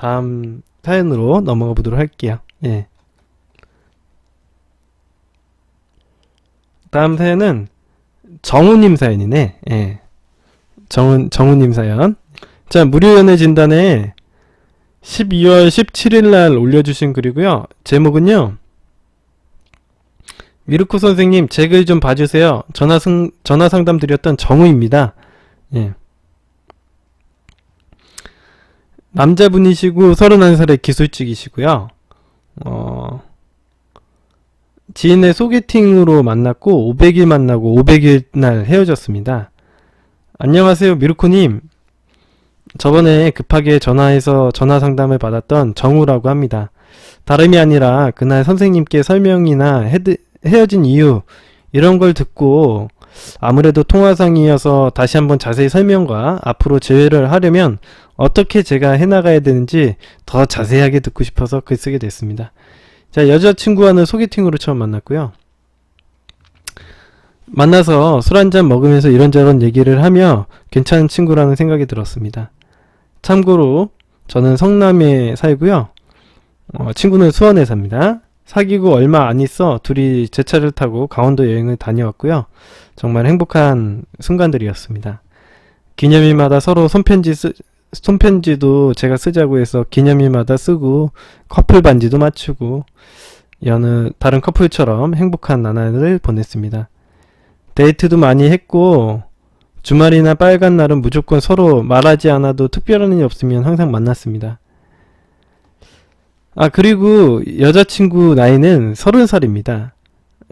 다음 사연으로 넘어가 보도록 할게요. 예. 다음 사연은 정우님 사연이네. 예. 정우, 정우님 사연. 자, 무료연애 진단에 12월 17일 날 올려주신 글이고요. 제목은요. 미르코 선생님, 제 글 좀 봐주세요. 전화 상담 드렸던 정우입니다. 예. 남자분이시고 31살의 기술직이시고요. 어, 지인의 소개팅으로 만났고 500일 만나고 500일 날 헤어졌습니다. 안녕하세요, 미르코님. 저번에 급하게 전화해서 전화 상담을 받았던 정우라고 합니다. 다름이 아니라 그날 선생님께 설명이나 헤드, 헤어진 이유 이런 걸 듣고 아무래도 통화상이어서 다시 한번 자세히 설명과 앞으로 제외를 하려면 어떻게 제가 해나가야 되는지 더 자세하게 듣고 싶어서 글 쓰게 됐습니다. 자, 여자친구와는 소개팅으로 처음 만났고요. 만나서 술 한잔 먹으면서 이런저런 얘기를 하며 괜찮은 친구라는 생각이 들었습니다. 참고로 저는 성남에 살고요. 어, 친구는 수원에 삽니다. 사귀고 얼마 안 있어 둘이 제 차를 타고 강원도 여행을 다녀왔고요. 정말 행복한 순간들이었습니다. 기념일마다 서로 손편지 쓰, 손편지도 제가 쓰자고 해서 기념일마다 쓰고 커플 반지도 맞추고 여느 다른 커플처럼 행복한 나날을 보냈습니다. 데이트도 많이 했고 주말이나 빨간 날은 무조건 서로 말하지 않아도 특별한 일이 없으면 항상 만났습니다. 아 그리고 여자친구 나이는 30살입니다.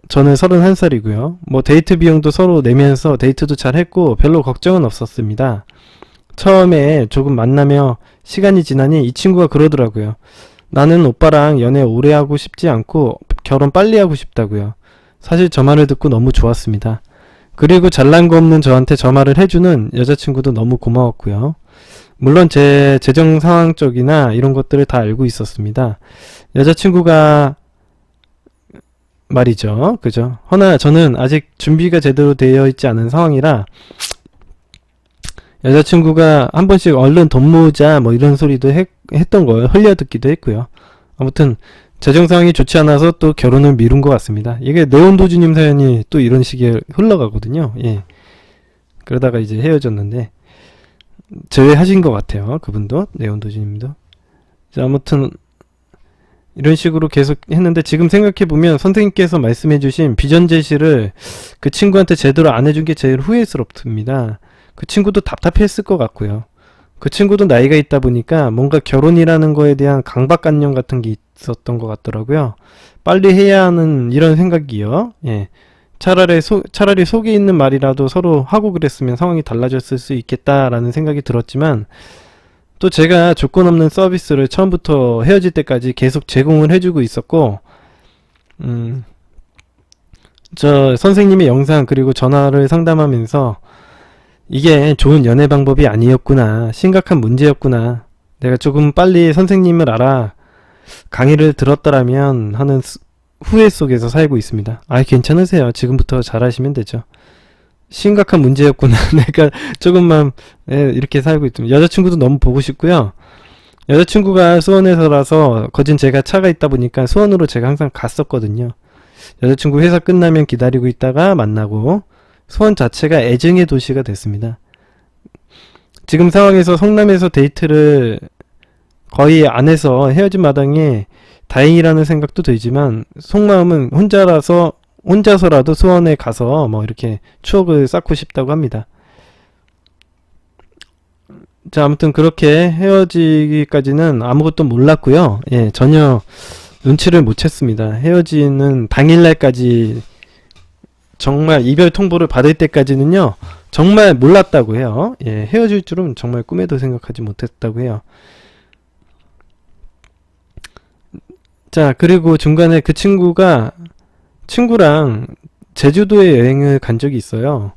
저는 31살이고요. 뭐 데이트 비용도 서로 내면서 데이트도 잘 했고 별로 걱정은 없었습니다. 처음에 조금 만나며 시간이 지나니 이 친구가 그러더라고요. 나는 오빠랑 연애 오래 하고 싶지 않고 결혼 빨리 하고 싶다고요. 사실 저 말을 듣고 너무 좋았습니다. 그리고 잘난 거 없는 저한테 저 말을 해주는 여자친구도 너무 고마웠고요. 물론 제 재정 상황 쪽이나 이런 것들을 다 알고 있었습니다. 여자친구가 말이죠. 그죠? 허나 저는 아직 준비가 제대로 되어 있지 않은 상황이라 여자친구가 한 번씩 얼른 돈 모으자 뭐 이런 소리도 했, 했던 걸 흘려듣기도 했고요. 아무튼 재정 상황이 좋지 않아서 또 결혼을 미룬 것 같습니다. 이게 네온도주님 사연이 또 이런 식의 흘러가거든요. 예. 그러다가 이제 헤어졌는데 제외하신 것 같아요. 그분도 네온도주님도. 자, 아무튼 이런 식으로 계속 했는데 지금 생각해 보면 선생님께서 말씀해 주신 비전 제시를 그 친구한테 제대로 안 해준 게 제일 후회스럽습니다. 그 친구도 답답했을 것 같고요. 그 친구도 나이가 있다 보니까 뭔가 결혼이라는 거에 대한 강박관념 같은 게 있었던 것 같더라고요. 빨리 해야 하는 이런 생각이요. 예. 차라리 소, 차라리 속에 있는 말이라도 서로 하고 그랬으면 상황이 달라졌을 수 있겠다라는 생각이 들었지만 또 제가 조건 없는 서비스를 처음부터 헤어질 때까지 계속 제공을 해주고 있었고, 음, 저 선생님의 영상 그리고 전화를 상담하면서 이게 좋은 연애 방법이 아니었구나. 심각한 문제였구나. 내가 조금 빨리 선생님을 알아. 강의를 들었더라면 하는 수- 후회 속에서 살고 있습니다. 아, 괜찮으세요. 지금부터 잘하시면 되죠. 심각한 문제였구나. 내가 조금만 예, 이렇게 살고 있습니다. 여자친구도 너무 보고 싶고요. 여자친구가 수원에서라서 거진 제가 차가 있다 보니까 수원으로 제가 항상 갔었거든요. 여자친구 회사 끝나면 기다리고 있다가 만나고 수원 자체가 애증의 도시가 됐습니다. 지금 상황에서 성남에서 데이트를 거의 안 해서 헤어진 마당에 다행이라는 생각도 들지만 속마음은 혼자라서 혼자서라도 수원에 가서 뭐 이렇게 추억을 쌓고 싶다고 합니다. 자, 아무튼 그렇게 헤어지기까지는 아무것도 몰랐고요. 예, 전혀 눈치를 못 챘습니다. 헤어지는 당일날까지 정말 이별 통보를 받을 때까지는요, 정말 몰랐다고 해요. 예, 헤어질 줄은 정말 꿈에도 생각하지 못했다고 해요. 자, 그리고 중간에 그 친구가 친구랑 제주도에 여행을 간 적이 있어요.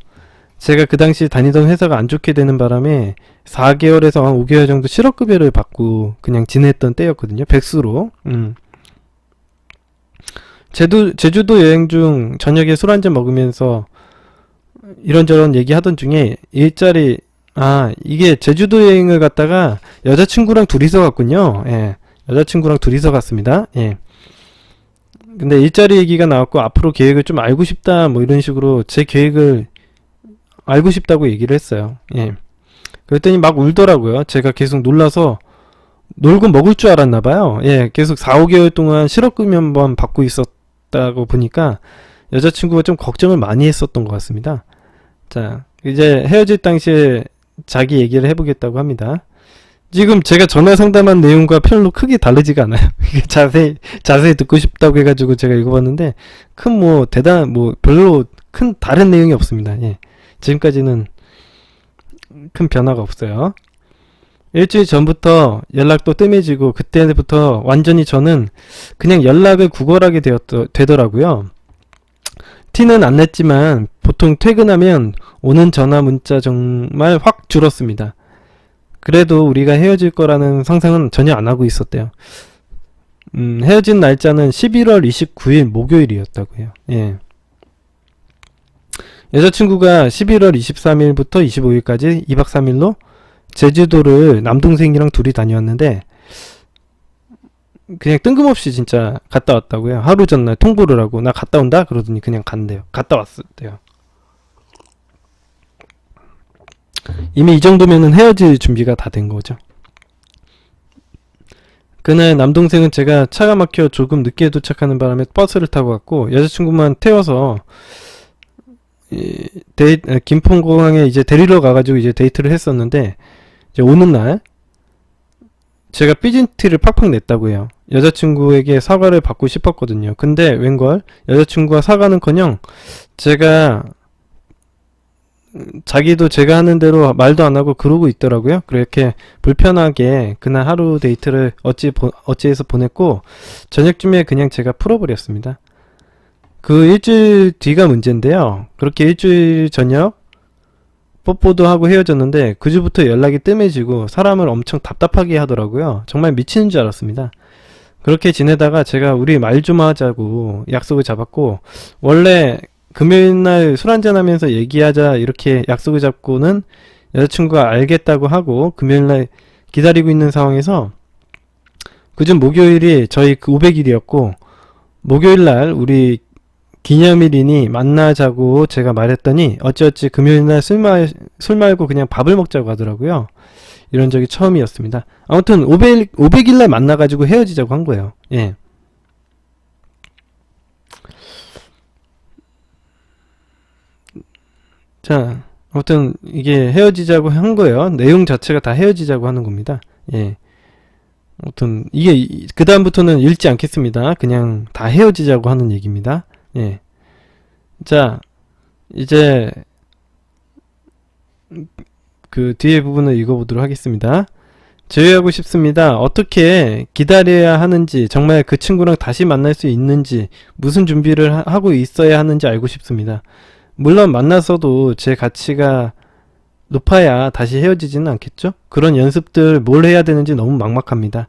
제가 그 당시 다니던 회사가 안 좋게 되는 바람에 4개월에서 한 5개월 정도 실업급여를 받고 그냥 지냈던 때였거든요. 백수로. 음. 제주, 제주도 여행 중 저녁에 술 한잔 먹으면서 이런저런 얘기 하던 중에 일자리 아, 이게 제주도 여행을 갔다가 여자친구랑 둘이서 갔군요. 예. 여자친구랑 둘이서 갔습니다. 예. 근데 일자리 얘기가 나왔고 앞으로 계획을 좀 알고 싶다 뭐 이런 식으로 제 계획을 알고 싶다고 얘기를 했어요. 예. 그랬더니 막 울더라고요. 제가 계속 놀라서 놀고 먹을 줄 알았나 봐요. 예. 계속 4, 5개월 동안 실업급여 한번 받고 있었 다고 보니까 여자친구가 좀 걱정을 많이 했었던 것 같습니다. 자, 이제 헤어질 당시에 자기 얘기를 해보겠다고 합니다. 지금 제가 전화 상담한 내용과 별로 크게 다르지가 않아요. 자세히, 자세히 듣고 싶다고 해가지고 제가 읽어봤는데, 큰 뭐, 대단, 뭐, 별로 큰 다른 내용이 없습니다. 예. 지금까지는 큰 변화가 없어요. 일주일 전부터 연락도 뜸해지고, 그때부터 완전히 저는 그냥 연락을 구걸하게 되었, 되더라고요. 티는 안 냈지만, 보통 퇴근하면 오는 전화 문자 정말 확 줄었습니다. 그래도 우리가 헤어질 거라는 상상은 전혀 안 하고 있었대요. 음, 헤어진 날짜는 11월 29일 목요일이었다고요. 예. 여자친구가 11월 23일부터 25일까지 2박 3일로 제주도를 남동생이랑 둘이 다녀왔는데 그냥 뜬금없이 진짜 갔다 왔다고요. 하루 전날 통보를 하고 나 갔다 온다 그러더니 그냥 간대요. 갔다 왔었대요. 이미 이 정도면은 헤어질 준비가 다 된 거죠. 그날 남동생은 제가 차가 막혀 조금 늦게 도착하는 바람에 버스를 타고 갔고 여자친구만 태워서 이 데이, 아, 김포공항에 이제 데리러 가가지고 이제 데이트를 했었는데 이제 오는 날 제가 삐진 티를 팍팍 냈다고 해요. 여자친구에게 사과를 받고 싶었거든요. 근데 웬걸 여자친구가 사과는커녕 제가 자기도 제가 하는 대로 말도 안 하고 그러고 있더라고요. 그렇게 불편하게 그날 하루 데이트를 어찌 보, 어찌해서 보냈고 저녁쯤에 그냥 제가 풀어버렸습니다. 그 일주일 뒤가 문제인데요. 그렇게 일주일 저녁 뽀뽀도 하고 헤어졌는데 그 주부터 연락이 뜸해지고 사람을 엄청 답답하게 하더라고요. 정말 미치는 줄 알았습니다. 그렇게 지내다가 제가 우리 말 좀 하자고 약속을 잡았고 원래 금요일 날 술 한잔 하면서 얘기하자 이렇게 약속을 잡고는 여자친구가 알겠다고 하고 금요일 날 기다리고 있는 상황에서 그중 목요일이 저희 그 500일이었고 목요일 날 우리 기념일이니 만나자고 제가 말했더니 어찌어찌 금요일 날술 말, 술 말고 그냥 밥을 먹자고 하더라고요. 이런 적이 처음이었습니다. 아무튼 500, 500일 날 만나가지고 헤어지자고 한 거예요. 예. 자, 아무튼 이게 헤어지자고 한 거예요. 내용 자체가 다 헤어지자고 하는 겁니다. 예. 아무튼 이게 그 다음부터는 읽지 않겠습니다. 그냥 다 헤어지자고 하는 얘기입니다. 예. 자, 이제 그 뒤에 부분을 읽어보도록 하겠습니다. 제외하고 싶습니다. 어떻게 기다려야 하는지, 정말 그 친구랑 다시 만날 수 있는지, 무슨 준비를 하- 하고 있어야 하는지 알고 싶습니다. 물론 만나서도 제 가치가 높아야 다시 헤어지지는 않겠죠? 그런 연습들 뭘 해야 되는지 너무 막막합니다.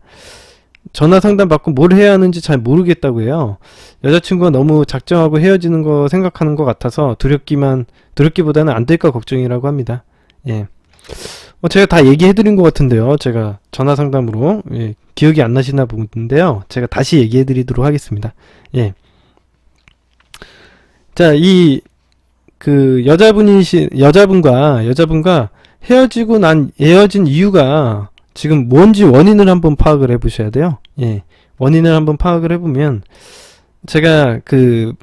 전화 상담 받고 뭘 해야 하는지 잘 모르겠다고 해요. 여자친구가 너무 작정하고 헤어지는 거 생각하는 것 같아서 두렵기만, 두렵기보다는 안 될까 걱정이라고 합니다. 예. 어, 제가 다 얘기해드린 것 같은데요. 제가 전화 상담으로, 예, 기억이 안 나시나 보는데요. 제가 다시 얘기해드리도록 하겠습니다. 예. 자, 이, 그, 여자분이시, 여자분과, 여자분과 헤어지고 난, 헤어진 이유가 지금 뭔지 원인을 한번 파악을 해 보셔야 돼요. 예. 원인을 한번 파악을 해 보면, 제가 그,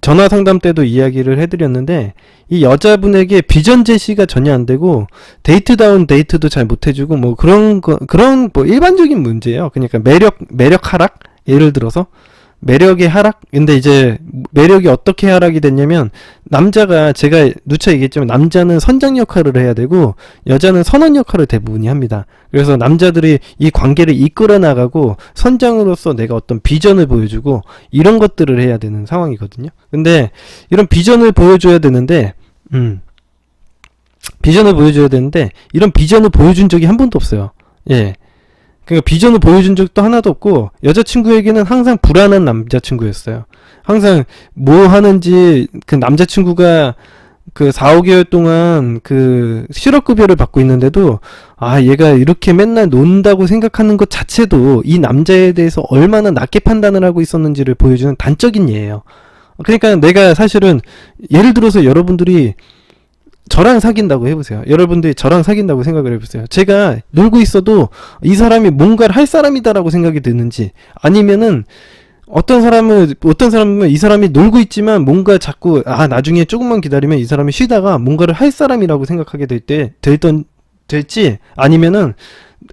전화 상담 때도 이야기를 해드렸는데, 이 여자분에게 비전 제시가 전혀 안 되고, 데이트 다운 데이트도 잘 못 해주고, 뭐 그런 거, 그런 뭐 일반적인 문제예요. 그러니까 매력, 매력 하락? 예를 들어서, 매력의 하락? 근데 이제 매력이 어떻게 하락이 됐냐면 남자가 제가 누차 얘기했지만 남자는 선장 역할을 해야 되고 여자는 선원 역할을 대부분이 합니다. 그래서 남자들이 이 관계를 이끌어 나가고 선장으로서 내가 어떤 비전을 보여주고 이런 것들을 해야 되는 상황이거든요. 근데 이런 비전을 보여줘야 되는데 음 비전을 보여줘야 되는데 이런 비전을 보여준 적이 한 번도 없어요. 예. 그러니까 비전을 보여준 적도 하나도 없고 여자친구에게는 항상 불안한 남자친구였어요. 항상 뭐 하는지 그 남자친구가 그 4, 5개월 동안 그 실업급여를 받고 있는데도 아, 얘가 이렇게 맨날 논다고 생각하는 것 자체도 이 남자에 대해서 얼마나 낮게 판단을 하고 있었는지를 보여주는 단적인 예예요. 그러니까 내가 사실은 예를 들어서 여러분들이 저랑 사귄다고 해보세요. 여러분들이 저랑 사귄다고 생각을 해보세요. 제가 놀고 있어도 이 사람이 뭔가를 할 사람이다라고 생각이 드는지 아니면은 어떤 사람은 어떤 사람은 이 사람이 놀고 있지만 뭔가 자꾸 아 나중에 조금만 기다리면 이 사람이 쉬다가 뭔가를 할 사람이라고 생각하게 될때 됐던 될지 아니면은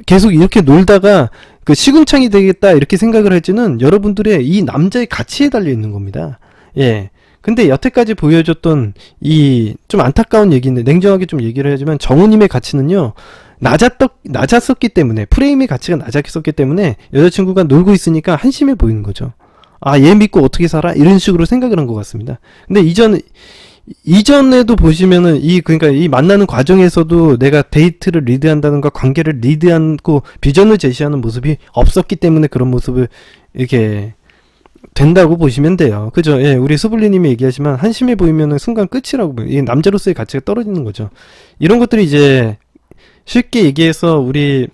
계속 이렇게 놀다가 그 시궁창이 되겠다 이렇게 생각을 할지는 여러분들의 이 남자의 가치에 달려 있는 겁니다. 예. 근데 여태까지 보여줬던 이 좀 안타까운 얘기인데 냉정하게 좀 얘기를 하지만 정우님의 가치는요 낮았던 낮았었기 때문에 프레임의 가치가 낮았었기 때문에 여자친구가 놀고 있으니까 한심해 보이는 거죠. 아 얘 믿고 어떻게 살아 이런 식으로 생각을 한 것 같습니다. 근데 이전 이전에도 보시면은 이 그러니까 이 만나는 과정에서도 내가 데이트를 리드한다는가 관계를 리드하고 비전을 제시하는 모습이 없었기 때문에 그런 모습을 이렇게 된다고 보시면 돼요. 그죠? 예, 우리 수블리님이 얘기하지만 한심해 보이면은 순간 끝이라고 보여. 이 남자로서의 가치가 떨어지는 거죠. 이런 것들이 이제 쉽게 얘기해서 우리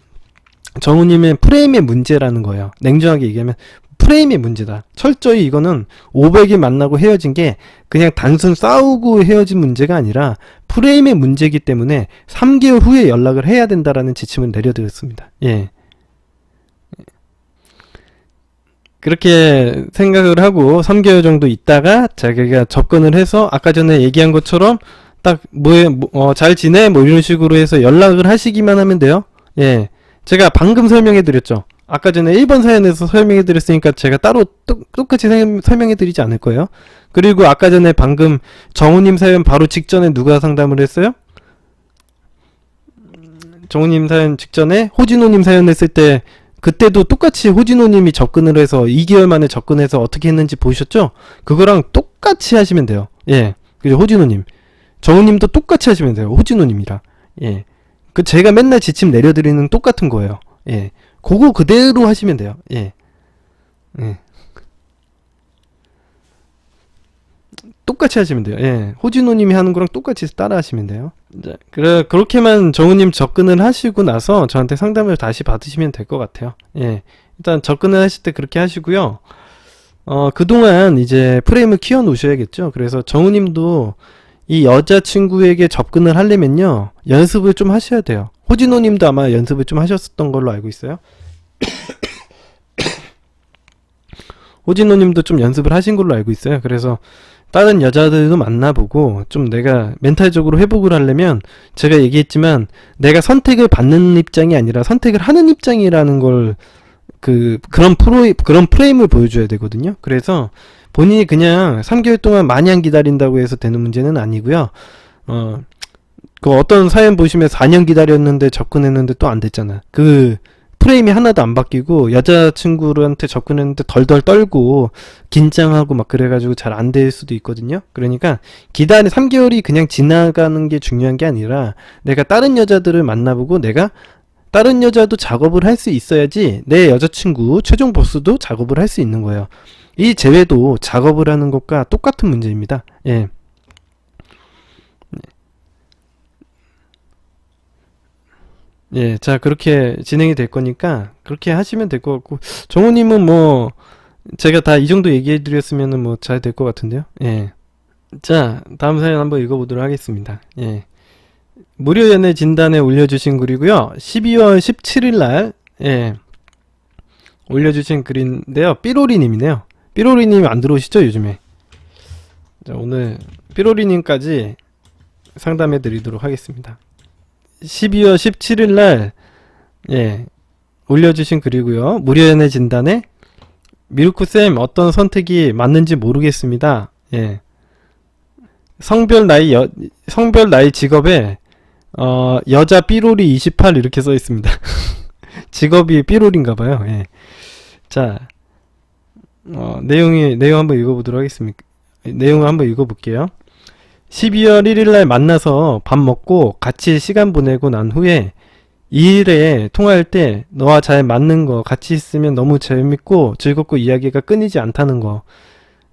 정우님의 프레임의 문제라는 거예요. 냉정하게 얘기하면 프레임의 문제다. 철저히 이거는 500이 만나고 헤어진 게 그냥 단순 싸우고 헤어진 문제가 아니라 프레임의 문제이기 때문에 3개월 후에 연락을 해야 된다라는 지침을 내려드렸습니다. 예. 그렇게 생각을 하고 3개월 정도 있다가 자기가 접근을 해서 아까 전에 얘기한 것처럼 딱 뭐에 뭐, 어, 잘 지내 뭐 이런 식으로 해서 연락을 하시기만 하면 돼요. 예. 제가 방금 설명해 드렸죠. 아까 전에 1번 사연에서 설명해 드렸으니까 제가 따로 똑, 똑같이 설명해 드리지 않을 거예요. 그리고 아까 전에 방금 정우님 사연 바로 직전에 누가 상담을 했어요? 정우님 사연 직전에 호진호님 사연 했을 때 그때도 똑같이 호진호님이 접근을 해서 2개월 만에 접근해서 어떻게 했는지 보셨죠? 그거랑 똑같이 하시면 돼요. 예. 그죠? 호진호님. 정우님도 똑같이 하시면 돼요. 호진호님이랑. 예. 그 제가 맨날 지침 내려드리는 똑같은 거예요. 예. 그거 그대로 하시면 돼요. 예. 예. 똑같이 하시면 돼요. 예. 호진호님이 하는 거랑 똑같이 따라 하시면 돼요. 자, 그래, 그렇게만 정우님 접근을 하시고 나서 저한테 상담을 다시 받으시면 될 것 같아요. 예. 일단 접근을 하실 때 그렇게 하시고요. 어, 그동안 이제 프레임을 키워 놓으셔야겠죠. 그래서 정우님도 이 여자친구에게 접근을 하려면요. 연습을 좀 하셔야 돼요. 호진호님도 아마 연습을 좀 하셨었던 걸로 알고 있어요. 호진호님도 좀 연습을 하신 걸로 알고 있어요. 그래서 다른 여자들도 만나보고 좀 내가 멘탈적으로 회복을 하려면 제가 얘기했지만 내가 선택을 받는 입장이 아니라 선택을 하는 입장이라는 걸 그 그런 프로 그런 프레임을 보여줘야 되거든요. 그래서 본인이 그냥 3개월 동안 마냥 기다린다고 해서 되는 문제는 아니고요. 어, 그 어떤 사연 보시면 4년 기다렸는데 접근했는데 또 안 됐잖아. 그 프레임이 하나도 안 바뀌고 여자친구한테 접근했는데 덜덜 떨고 긴장하고 막 그래가지고 잘 안 될 수도 있거든요. 그러니까 기다리 3개월이 그냥 지나가는 게 중요한 게 아니라 내가 다른 여자들을 만나보고 내가 다른 여자도 작업을 할 수 있어야지 내 여자친구 최종 보스도 작업을 할 수 있는 거예요. 이 제외도 작업을 하는 것과 똑같은 문제입니다. 예. 예, 자, 그렇게 진행이 될 거니까, 그렇게 하시면 될 것 같고, 정우님은 뭐, 제가 다 이 정도 얘기해 드렸으면은 뭐 잘 될 것 같은데요. 예. 자, 다음 사연 한번 읽어보도록 하겠습니다. 예. 무료 연애 진단에 올려주신 글이고요. 12월 17일 날, 예. 올려주신 글인데요. 삐로리님이네요. 삐로리님 안 들어오시죠, 요즘에? 자, 오늘 삐로리님까지 상담해 드리도록 하겠습니다. 12월 17일 날, 예, 올려주신 글이고요. 무료 연애 진단에 미루쿠쌤 어떤 선택이 맞는지 모르겠습니다. 예. 성별 나이 여, 성별 나이 직업에 어, 여자 삐로리 28 이렇게 써 있습니다. 직업이 삐로리인가 봐요. 예. 자. 어, 내용이 내용 한번 읽어 보도록 하겠습니다. 내용을 한번 읽어 볼게요. 12월 1일 날 만나서 밥 먹고 같이 시간 보내고 난 후에 2일에 통화할 때 너와 잘 맞는 거 같이 있으면 너무 재밌고 즐겁고 이야기가 끊이지 않다는 거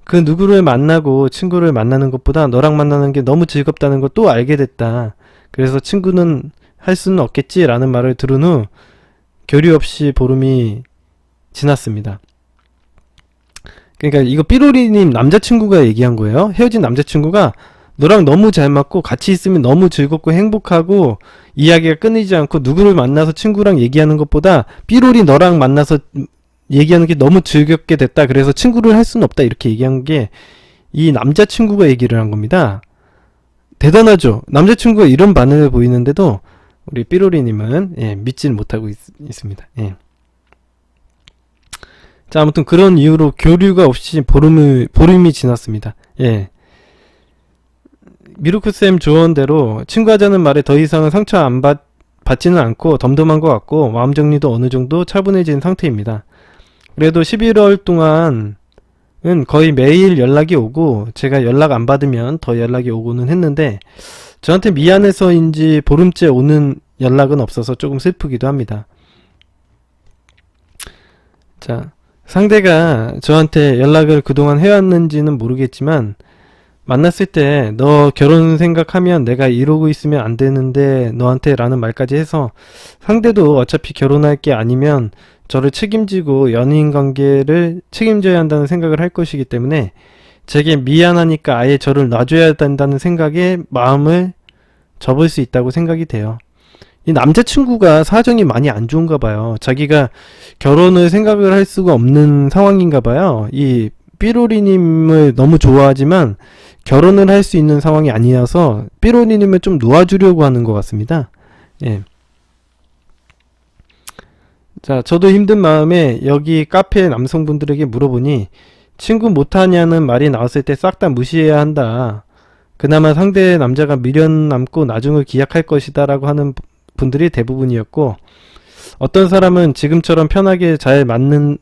그 누구를 만나고 친구를 만나는 것보다 너랑 만나는 게 너무 즐겁다는 걸 또 알게 됐다. 그래서 친구는 할 수는 없겠지라는 말을 들은 후 교류 없이 보름이 지났습니다. 그러니까 이거 삐로리님 남자친구가 얘기한 거예요. 헤어진 남자친구가 너랑 너무 잘 맞고 같이 있으면 너무 즐겁고 행복하고 이야기가 끊이지 않고 누구를 만나서 친구랑 얘기하는 것보다 삐로리 너랑 만나서 얘기하는 게 너무 즐겁게 됐다. 그래서 친구를 할 수는 없다. 이렇게 얘기한 게 이 남자친구가 얘기를 한 겁니다. 대단하죠. 남자친구가 이런 반응을 보이는데도 우리 삐로리님은 예, 믿지는 못하고 있, 습니다 예. 자, 아무튼 그런 이유로 교류가 없이 보름을, 보름이 지났습니다. 예. 미루크쌤 조언대로 친구 하자는 말에 더 이상은 상처 안 받, 받지는 않고 덤덤한 것 같고 마음 정리도 어느 정도 차분해진 상태입니다. 그래도 11월 동안은 거의 매일 연락이 오고 제가 연락 안 받으면 더 연락이 오고는 했는데 저한테 미안해서인지 보름째 오는 연락은 없어서 조금 슬프기도 합니다. 자, 상대가 저한테 연락을 그동안 해왔는지는 모르겠지만 만났을 때 너 결혼 생각하면 내가 이러고 있으면 안 되는데 너한테 라는 말까지 해서 상대도 어차피 결혼할 게 아니면 저를 책임지고 연인 관계를 책임져야 한다는 생각을 할 것이기 때문에 제게 미안하니까 아예 저를 놔줘야 된다는 생각에 마음을 접을 수 있다고 생각이 돼요. 이 남자친구가 사정이 많이 안 좋은가 봐요. 자기가 결혼을 생각을 할 수가 없는 상황인가 봐요. 이 삐로리님을 너무 좋아하지만 결혼을 할 수 있는 상황이 아니어서 삐로리님을 좀 놓아주려고 하는 것 같습니다. 예. 자, 저도 힘든 마음에 여기 카페 남성분들에게 물어보니 친구 못하냐는 말이 나왔을 때 싹 다 무시해야 한다. 그나마 상대 남자가 미련 남고 나중을 기약할 것이다 라고 하는 분들이 대부분이었고 어떤 사람은 지금처럼 편하게 잘 맞는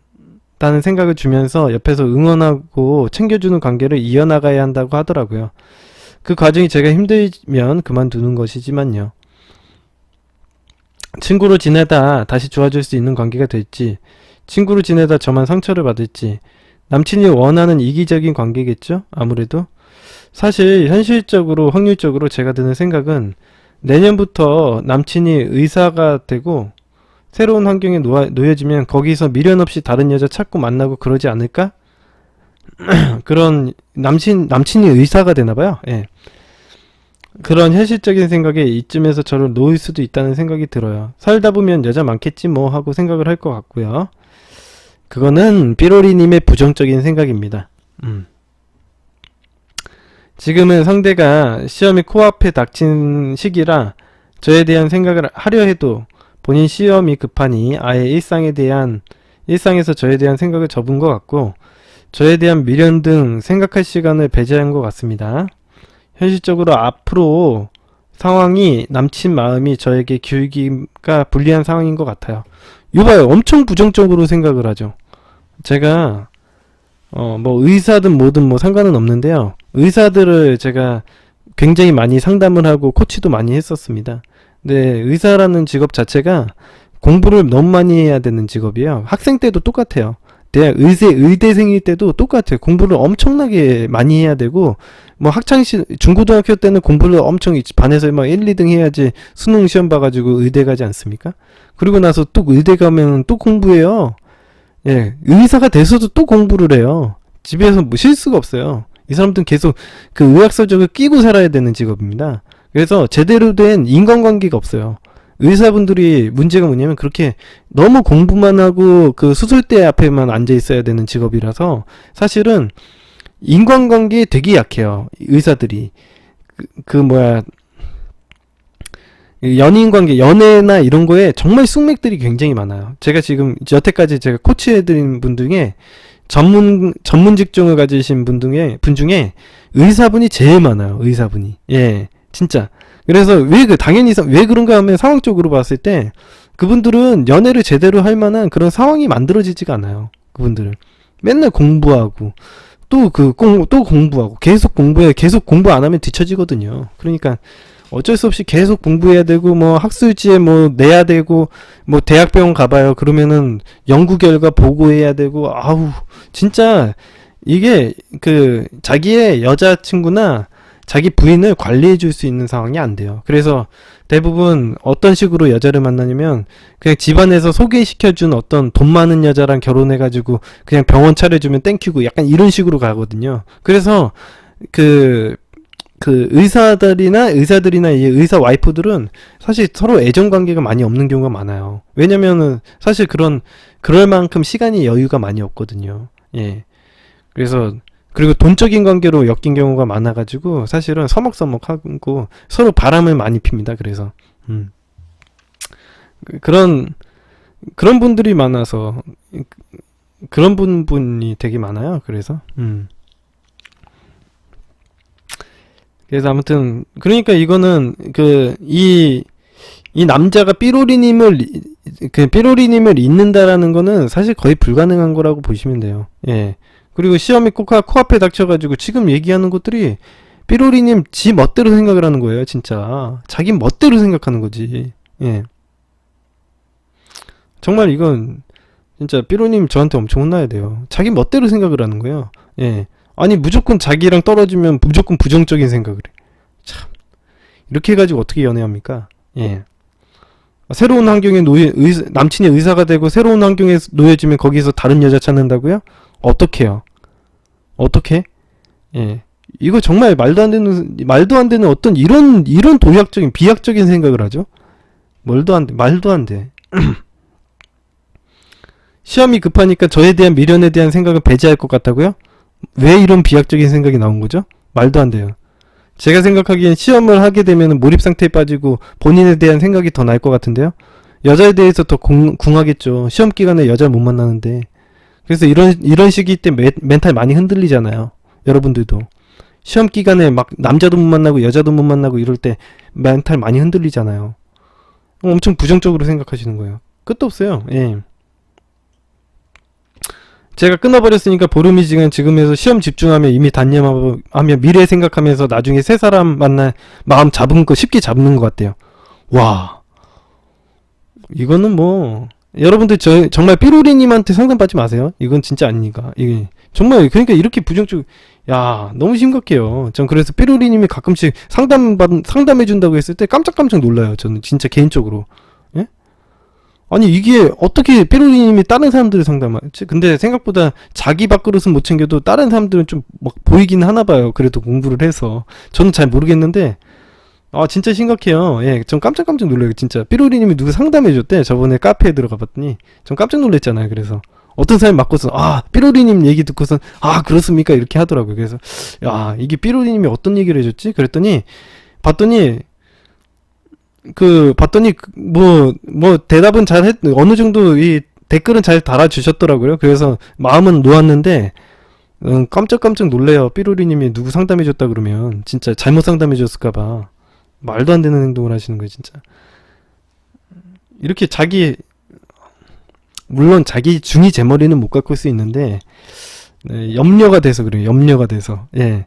다는 생각을 주면서 옆에서 응원하고 챙겨주는 관계를 이어나가야 한다고 하더라고요. 그 과정이 제가 힘들면 그만두는 것이지만요. 친구로 지내다 다시 좋아질 수 있는 관계가 될지, 친구로 지내다 저만 상처를 받을지, 남친이 원하는 이기적인 관계겠죠? 아무래도. 사실 현실적으로 확률적으로 제가 드는 생각은 내년부터 남친이 의사가 되고 새로운 환경에 놓아, 놓여지면 거기서 미련 없이 다른 여자 찾고 만나고 그러지 않을까? 그런 남친 남친이 의사가 되나 봐요. 예. 그런 현실적인 생각에 이쯤에서 저를 놓을 수도 있다는 생각이 들어요. 살다 보면 여자 많겠지 뭐 하고 생각을 할 것 같고요. 그거는 삐로리님의 부정적인 생각입니다. 음. 지금은 상대가 시험이 코앞에 닥친 시기라 저에 대한 생각을 하려 해도 본인 시험이 급하니 아예 일상에 대한 일상에서 저에 대한 생각을 접은 것 같고 저에 대한 미련 등 생각할 시간을 배제한 것 같습니다. 현실적으로 앞으로 상황이 남친 마음이 저에게 기울기가 불리한 상황인 것 같아요. 이봐요. 엄청 부정적으로 생각을 하죠. 제가 어 뭐 의사든 뭐든 뭐 상관은 없는데요. 의사들을 제가 굉장히 많이 상담을 하고 코치도 많이 했었습니다. 근데 의사라는 직업 자체가 공부를 너무 많이 해야 되는 직업이에요. 학생 때도 똑같아요. 대학 의대 의대생일 때도 똑같아요. 공부를 엄청나게 많이 해야 되고 뭐 학창 시 중고등학교 때는 공부를 엄청 반에서 막 1, 2등 해야지 수능 시험 봐 가지고 의대 가지 않습니까? 그리고 나서 또 의대 가면 또 공부해요. 예. 의사가 돼서도 또 공부를 해요. 집에서 뭐 쉴 수가 없어요. 이 사람들은 계속 그 의학 서적을 끼고 살아야 되는 직업입니다. 그래서 제대로 된 인간관계가 없어요. 의사분들이 문제가 뭐냐면 그렇게 너무 공부만 하고 그 수술대 앞에만 앉아 있어야 되는 직업이라서 사실은 인간관계에 되게 약해요. 의사들이. 그, 그 뭐야 연인 관계, 연애나 이런 거에 정말 숙맥들이 굉장히 많아요. 제가 지금 여태까지 제가 코치해드린 분 중에 전문 전문 직종을 가지신 분 중에 분 중에 의사분이 제일 많아요. 의사분이 예 진짜 그래서 왜 그 당연히 사- 왜 그런가 하면 상황적으로 봤을 때 그분들은 연애를 제대로 할 만한 그런 상황이 만들어지지가 않아요. 그분들은 맨날 공부하고 또그또 공부하고 계속 공부해 계속 공부 안 하면 뒤처지거든요. 그러니까 어쩔 수 없이 계속 공부해야 되고 뭐 학술지에 뭐 내야 되고 뭐 대학병원 가봐요. 그러면은 연구 결과 보고해야 되고 아우 진짜 이게 그 자기의 여자친구나 자기 부인을 관리해 줄 수 있는 상황이 안 돼요. 그래서 대부분 어떤 식으로 여자를 만나냐면 그냥 집안에서 소개시켜 준 어떤 돈 많은 여자랑 결혼해 가지고 그냥 병원 차려 주면 땡큐고 약간 이런 식으로 가거든요. 그래서 그그 의사들이나 의사들이나 이 의사 와이프들은 사실 서로 애정 관계가 많이 없는 경우가 많아요. 왜냐면은 사실 그런 그럴 만큼 시간이 여유가 많이 없거든요. 예. 그래서 그리고 돈적인 관계로 엮인 경우가 많아가지고 사실은 서먹서먹하고 서로 바람을 많이 핍니다. 그래서 음. 그- 그런 그런 분들이 많아서 그런 분 분이 되게 많아요. 그래서 음. 그래서 아무튼 그러니까 이거는 그이이 남자가 삐로리님을 이- 그 삐로리님을 잊는다라는 거는 사실 거의 불가능한 거라고 보시면 돼요. 예. 그리고 시험이 꼭 하- 코앞에 닥쳐가지고 지금 얘기하는 것들이 삐로리님 지 멋대로 생각을 하는 거예요, 진짜. 자기 멋대로 생각하는 거지. 예. 정말 이건 진짜 삐로님 저한테 엄청 혼나야 돼요. 자기 멋대로 생각을 하는 거예요. 예. 아니 무조건 자기랑 떨어지면 무조건 부정적인 생각을 해. 참 이렇게 해가지고 어떻게 연애합니까? 예. 새로운 환경에 놓여 의사, 남친이 의사가 되고 새로운 환경에 놓여지면 거기서 다른 여자 찾는다고요? 어떻게요? 어떻게? 예. 이거 정말 말도 안 되는 말도 안 되는 어떤 이런 이런 도약적인 비약적인 생각을 하죠. 말도 안 돼. 말도 안 돼. 시험이 급하니까 저에 대한 미련에 대한 생각을 배제할 것 같다고요? 왜 이런 비약적인 생각이 나온 거죠? 말도 안 돼요. 제가 생각하기엔 시험을 하게 되면 몰입 상태에 빠지고 본인에 대한 생각이 더 날 것 같은데요. 여자에 대해서 더 궁, 궁하겠죠. 시험 기간에 여자를 못 만나는데. 그래서 이런 이런 시기 때 멘, 멘탈 많이 흔들리잖아요. 여러분들도 시험 기간에 막 남자도 못 만나고 여자도 못 만나고 이럴 때 멘탈 많이 흔들리잖아요. 엄청 부정적으로 생각하시는 거예요. 끝도 없어요. 예. 제가 끊어버렸으니까 보름이 지금 지금에서 시험 집중하면 이미 단념하고 하면 미래 생각하면서 나중에 새 사람 만날 마음 잡은 거 쉽게 잡는 것 같아요. 와 이거는 뭐 여러분들 저 정말 삐로리님한테 상담받지 마세요. 이건 진짜 아니니까 이게 정말 그러니까 이렇게 부정적 야 너무 심각해요. 전 그래서 삐로리님이 가끔씩 상담 받 상담해 준다고 했을 때 깜짝깜짝 놀라요. 저는 진짜 개인적으로. 예? 아니 이게 어떻게 삐로리님이 다른 사람들을 상담하지? 근데 생각보다 자기 밥그릇은 못 챙겨도 다른 사람들은 좀 막 보이긴 하나 봐요. 그래도 공부를 해서 저는 잘 모르겠는데 아 진짜 심각해요. 예, 전 깜짝깜짝 놀라요. 진짜 삐로리님이 누구 상담해줬대. 저번에 카페에 들어가 봤더니 전 깜짝 놀랐잖아요. 그래서 어떤 사람이 맞고서 아 삐로리님 얘기 듣고선 아 그렇습니까 이렇게 하더라고요. 그래서 야 이게 삐로리님이 어떤 얘기를 해줬지? 그랬더니 봤더니 그 봤더니 뭐뭐 대답은 잘 했, 어느 정도 이 댓글은 잘 달아주셨더라고요. 그래서 마음은 놓았는데 음, 깜짝깜짝 놀래요. 삐로리님이 누구 상담해줬다 그러면 진짜 잘못 상담해줬을까봐 말도 안 되는 행동을 하시는 거예요, 진짜. 이렇게 자기 물론 자기 중이 제 머리는 못 깎을 수 있는데 네, 염려가 돼서 그래요. 염려가 돼서 예.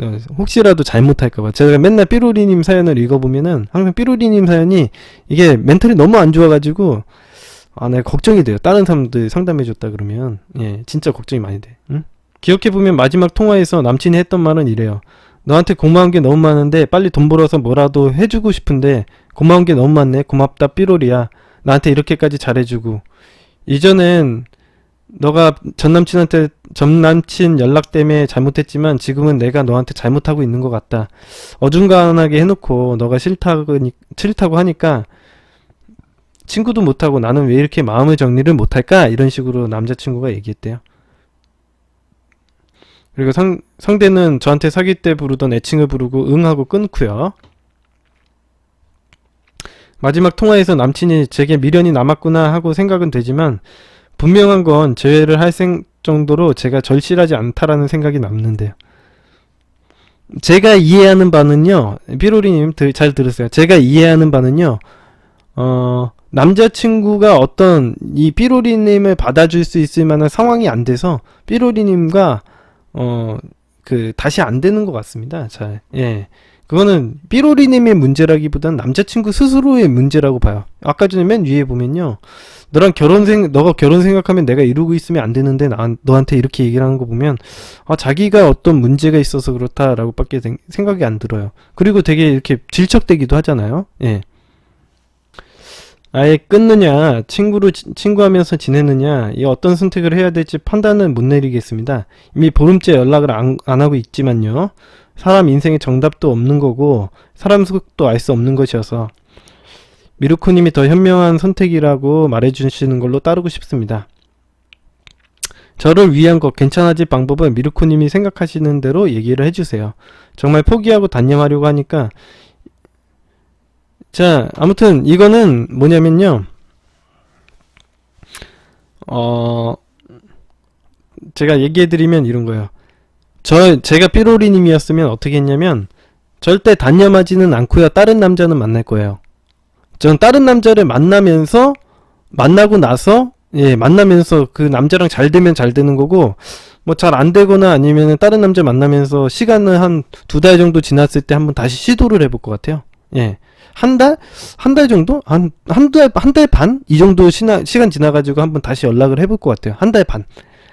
어, 혹시라도 잘못할까봐 제가 맨날 삐로리님 사연을 읽어보면은 항상 삐로리님 사연이 이게 멘탈이 너무 안 좋아가지고 아, 내 걱정이 돼요. 다른 사람들 상담해줬다 그러면 예, 진짜 걱정이 많이 돼. 응? 기억해보면 마지막 통화에서 남친이 했던 말은 이래요. 너한테 고마운 게 너무 많은데 빨리 돈 벌어서 뭐라도 해주고 싶은데 고마운 게 너무 많네. 고맙다 삐로리야. 나한테 이렇게까지 잘해주고 이전엔 너가 전 남친한테 전 남친 연락 때문에 잘못했지만 지금은 내가 너한테 잘못하고 있는 것 같다. 어중간하게 해놓고 너가 싫다고 싫다고 하니까 친구도 못하고 나는 왜 이렇게 마음의 정리를 못할까? 이런 식으로 남자친구가 얘기했대요. 그리고 상, 상대는 저한테 사귈 때 부르던 애칭을 부르고 응 하고 끊고요. 마지막 통화에서 남친이 제게 미련이 남았구나 하고 생각은 되지만 분명한 건 재회를 할 생, 정도로 제가 절실하지 않다라는 생각이 남는데요. 제가 이해하는 바는요, 삐로리님 들- 잘 들으세요. 제가 이해하는 바는요, 어, 남자친구가 어떤 이 삐로리님을 받아줄 수 있을 만한 상황이 안 돼서 삐로리님과 어, 그 다시 안 되는 것 같습니다. 잘, 예. 그거는 삐로리님의 문제라기보다는 남자친구 스스로의 문제라고 봐요. 아까 전에 맨 위에 보면요. 너랑 결혼 생 너가 결혼 생각하면 내가 이루고 있으면 안 되는데 나 너한테 이렇게 얘기를 하는 거 보면 아 자기가 어떤 문제가 있어서 그렇다라고 밖에 생- 생각이 안 들어요. 그리고 되게 이렇게 질척대기도 하잖아요. 예. 아예 끊느냐, 친구로 지- 친구하면서 지내느냐, 이 어떤 선택을 해야 될지 판단은 못 내리겠습니다. 이미 보름째 연락을 안, 안 하고 있지만요. 사람 인생에 정답도 없는 거고 사람 속도 알 수 없는 것이어서 미루코님이 더 현명한 선택이라고 말해주시는 걸로 따르고 싶습니다. 저를 위한 것 괜찮아질 방법은 미루코님이 생각하시는 대로 얘기를 해주세요. 정말 포기하고 단념하려고 하니까 자 아무튼 이거는 뭐냐면요 어 제가 얘기해드리면 이런 거예요. 저 제가 삐로리님이었으면 어떻게 했냐면 절대 단념하지는 않고요. 다른 남자는 만날 거예요. 전 다른 남자를 만나면서 만나고 나서 예 만나면서 그 남자랑 잘 되면 잘 되는 거고 뭐 잘 안 되거나 아니면은 다른 남자 만나면서 시간을 한 두 달 정도 지났을 때 한번 다시 시도를 해볼 것 같아요. 예. 한 달? 한 달 정도? 한, 한 달, 한 달 반? 이 정도 시나, 시간 지나가지고 한번 다시 연락을 해볼 것 같아요. 한 달 반.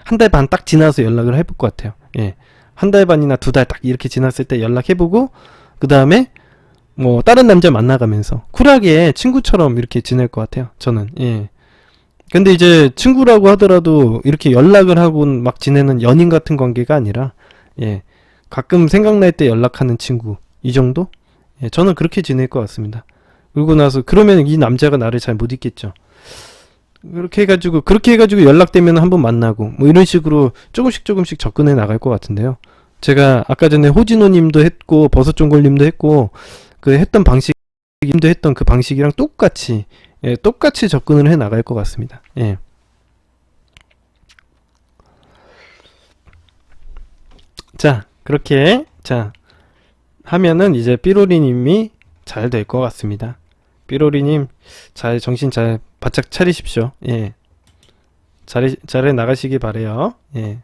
한 달 반 딱 지나서 연락을 해볼 것 같아요. 예. 한 달 반이나 두 달 딱 이렇게 지났을 때 연락해보고, 그 다음에, 뭐, 다른 남자 만나가면서, 쿨하게 친구처럼 이렇게 지낼 것 같아요. 저는, 예. 근데 이제 친구라고 하더라도 이렇게 연락을 하고 막 지내는 연인 같은 관계가 아니라, 예. 가끔 생각날 때 연락하는 친구. 이 정도? 예, 저는 그렇게 지낼 것 같습니다. 그러고 나서 그러면 이 남자가 나를 잘 못 잊겠죠. 그렇게 해가지고 그렇게 해가지고 연락되면 한번 만나고 뭐 이런 식으로 조금씩 조금씩 접근해 나갈 것 같은데요. 제가 아까 전에 호진호님도 했고 버섯종골님도 했고 그 했던 방식님도 했던 그 방식이랑 똑같이 예, 똑같이 접근을 해 나갈 것 같습니다. 예. 자 그렇게 자 하면은 이제 삐로리님이 잘 될 것 같습니다. 삐로리님 잘 정신 잘 바짝 차리십시오. 예. 잘 잘해 나가시기 바래요. 예.